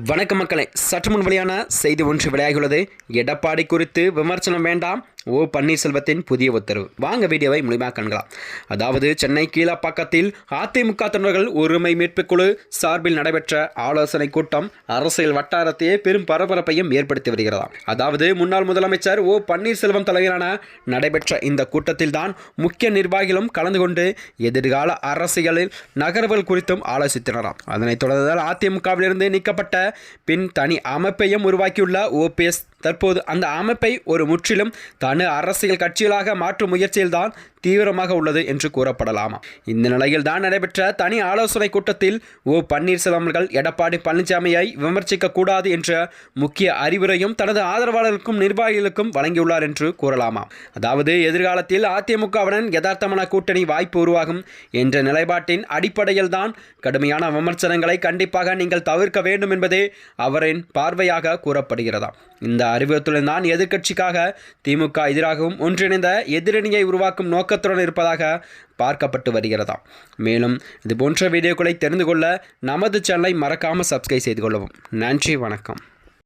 வணக்க மக்களை. சற்று முன் வெளியான செய்தி ஒன்று வெளியாகியுள்ளது. எடப்பாடி குறித்து விமர்சனம் வேண்டாம். ஓ பன்னீர்செல்வத்தின் புதிய உத்தரவு. வாங்க வீடியோவை முழுமையாக காண்கலாம். அதாவது சென்னை கீழப்பாக்கத்தில் அதிமுக தொண்டர்கள் ஒருமை மீட்புக் குழு சார்பில் நடைபெற்ற ஆலோசனை கூட்டம் அரசியல் வட்டாரத்தையே பெரும் பரபரப்பையும் ஏற்படுத்தி வருகிறதாம். அதாவது முன்னாள் முதலமைச்சர் ஓ பன்னீர்செல்வம் தலைமையிலான நடைபெற்ற இந்த கூட்டத்தில்தான் முக்கிய நிர்வாகிகளும் கலந்து கொண்டு எதிர்கால அரசியலில் நகர்வுகள் குறித்தும் ஆலோசித்தனராம். அதனைத் தொடர்ந்தால் அதிமுகவிலிருந்து நீக்கப்பட்ட பின் தனி அமைப்பையும் உருவாக்கியுள்ள ஓபிஎஸ் தற்போது அந்த அமைப்பை ஒரு முற்றிலும் தனி அரசியல் கட்சிகளாக மாற்றும் முயற்சியில்தான் தீவிரமாக உள்ளது என்று கூறப்படலாமா. இந்த நிலையில் தான் நடைபெற்ற தனி ஆலோசனை கூட்டத்தில் ஓ பன்னீர்செல்வம் அவர்கள் எடப்பாடி பழனிசாமியை விமர்சிக்க கூடாது என்ற முக்கிய அறிவுரையும் தனது ஆதரவாளர்களுக்கும் நிர்வாகிகளுக்கும் வழங்கியுள்ளார் என்று கூறலாமா அதாவது எதிர்காலத்தில் அதிமுகவுடன் யதார்த்தமான கூட்டணி வாய்ப்பு உருவாகும் என்ற நிலைப்பாட்டின் அடிப்படையில் தான் கடுமையான விமர்சனங்களை கண்டிப்பாக நீங்கள் தவிர்க்க வேண்டும் என்பதே அவரின் பார்வையாக கூறப்படுகிறதா. இந்த அறிவுறுத்தலில் தான் எதிர்க்கட்சிக்காக திமுக எதிராகவும் ஒன்றிணைந்த எதிரணியை உருவாக்கும் நோக்கத்துடன் இருப்பதாக பார்க்கப்பட்டு வருகிறதாம். மேலும் இது போன்ற வீடியோக்களை தெரிந்து கொள்ள நமது சேனலை மறக்காமல் சப்ஸ்கிரைப் செய்து கொள்ளவும். நன்றி வணக்கம்.